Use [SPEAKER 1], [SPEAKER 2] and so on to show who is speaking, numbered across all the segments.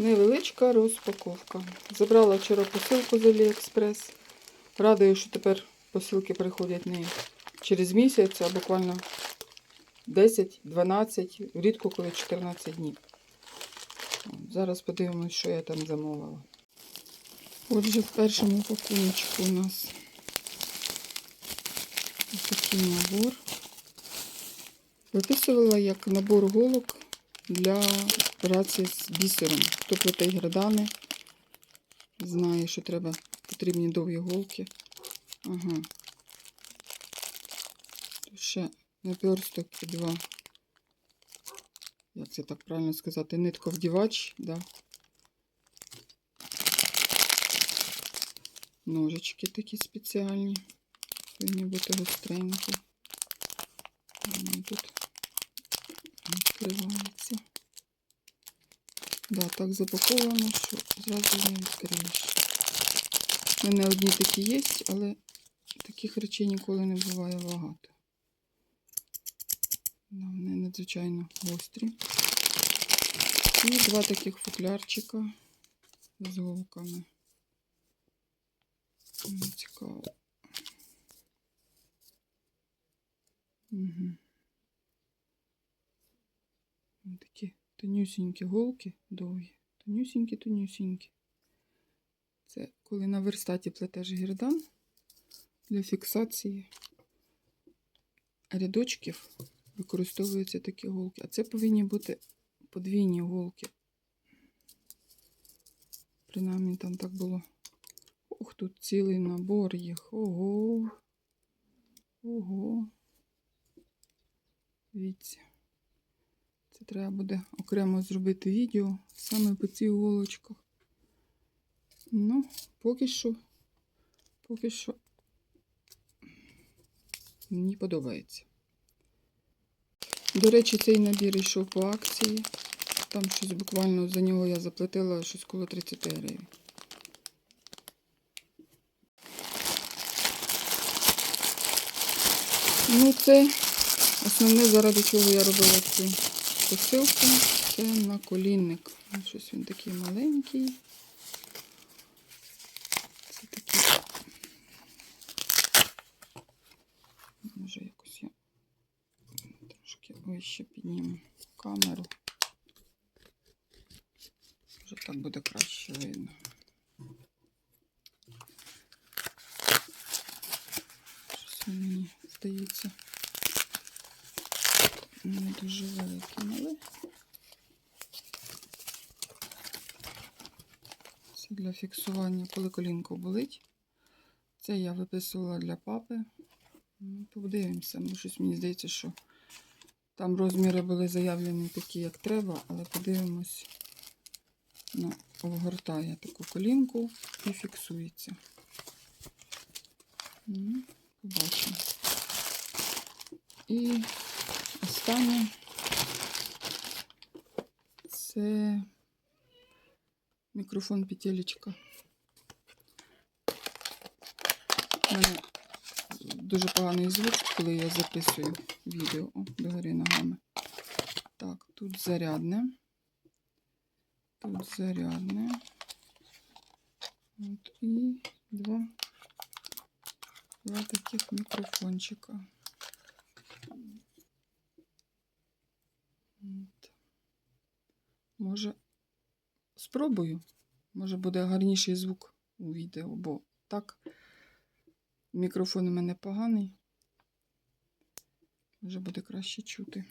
[SPEAKER 1] Невеличка розпаковка. Забрала вчора посилку з Аліекспрес. Радую, що тепер посилки приходять не через місяць, а буквально 10-12, рідко коли 14 днів. Зараз подивимось, що я там замовила. Отже, в першому пакуночку у нас такий набор. Виписувала як набор голок для праці з бісером. Хто плете градани, знає, що треба потрібні довгі голки. Ага. Тут ще наперсток і два. Як це так правильно сказати? Нитковдівач, да. Ножички такі спеціальні. Повинні бути гостренькі. Тут відкривається. Да, так запаковано, що зразу не відкриєш. У мене одні такі є, але таких речей ніколи не буває багато. Да, вони надзвичайно гострі. І два таких футлярчика з голками. Цікаво. Угу. Такі тонюсінькі голки довгі. Тонюсінькі, тонюсінькі. Це коли на верстаті плетеш гірдан для фіксації рядочків використовуються такі голки. А це повинні бути подвійні голки. Принаймні там так було. Ох, тут цілий набор їх. Ого. Ого. Дивіться. Це треба буде окремо зробити відео саме по цих голочках. Ну, поки що, поки що мені подобається. До речі, цей набір йшов по акції. Там щось буквально за нього я заплатила щось коло 30 гривень. Ну, це основне, заради чого я робила цю посилку. Це наколінник. Щось він такий маленький. Це такий. Може якось я трошки вище підніму камеру. Вже так буде краще видно. Щось мені здається. Не дуже великим, але це для фіксування, коли колінко болить. Це я виписувала для папи. Ну, Подивимося, бо щось мені здається, що там розміри були заявлені такі, як треба, але подивимось, ну, обгортає таку колінку і фіксується. Ну, Побачимо. І останнє це мікрофон петелечка. У мене дуже поганий звук, коли я записую відео О, догори ногами. Так, тут зарядне. Тут зарядне. От, і два, два таких мікрофончика. От. Може, спробую. Може буде гарніший звук у відео, бо так мікрофон у мене поганий. Може буде краще чути.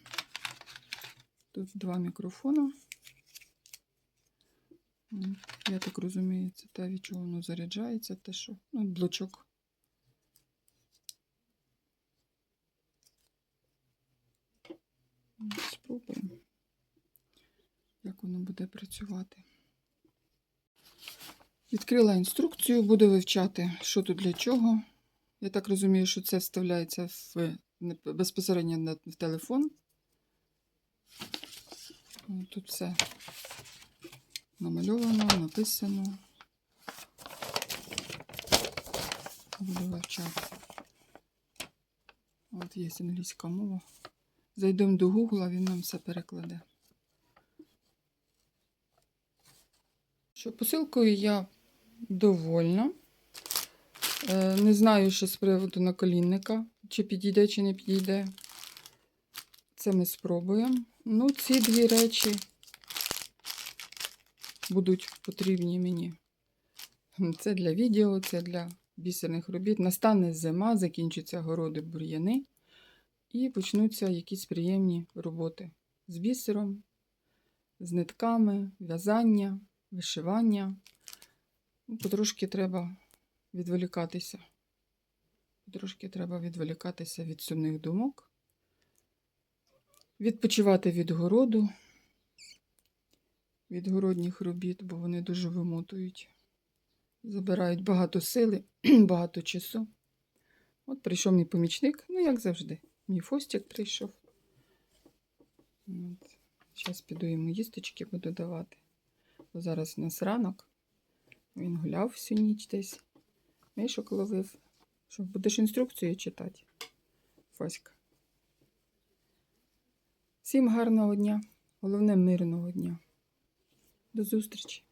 [SPEAKER 1] Тут два мікрофона. Я так розумію, це те, від чого воно заряджається, те, що ну, блочок. Спробуємо, воно буде працювати. Відкрила інструкцію, буду вивчати, що тут для чого. Я так розумію, що це вставляється в, безпосередньо в телефон. Тут все намальовано, написано. Буду вивчати. От є англійська мова. Зайдемо до Гугла, він нам все перекладе. Що посилкою я довольна. Е, Не знаю ще з приводу наколінника, чи підійде, чи не підійде. Це ми спробуємо. Ну, ці дві речі будуть потрібні мені. Це для відео, це для бісерних робіт. Настане зима, закінчаться городи бур'яни і почнуться якісь приємні роботи з бісером, з нитками, в'язання, вишивання. Ну, Потрошки треба відволікатися. Потрошки треба відволікатися від сумних думок, відпочивати від городу, від городніх робіт, бо вони дуже вимотують. Забирають багато сили, багато часу. От прийшов мій помічник, ну, як завжди. Мій фостик прийшов. От. Зараз піду йому їсточки буду давати. Зараз у нас ранок. Він гуляв всю ніч десь. Мішок ловив. Що, будеш інструкцію читати? Фаська. Всім гарного дня. Головне мирного дня. До зустрічі!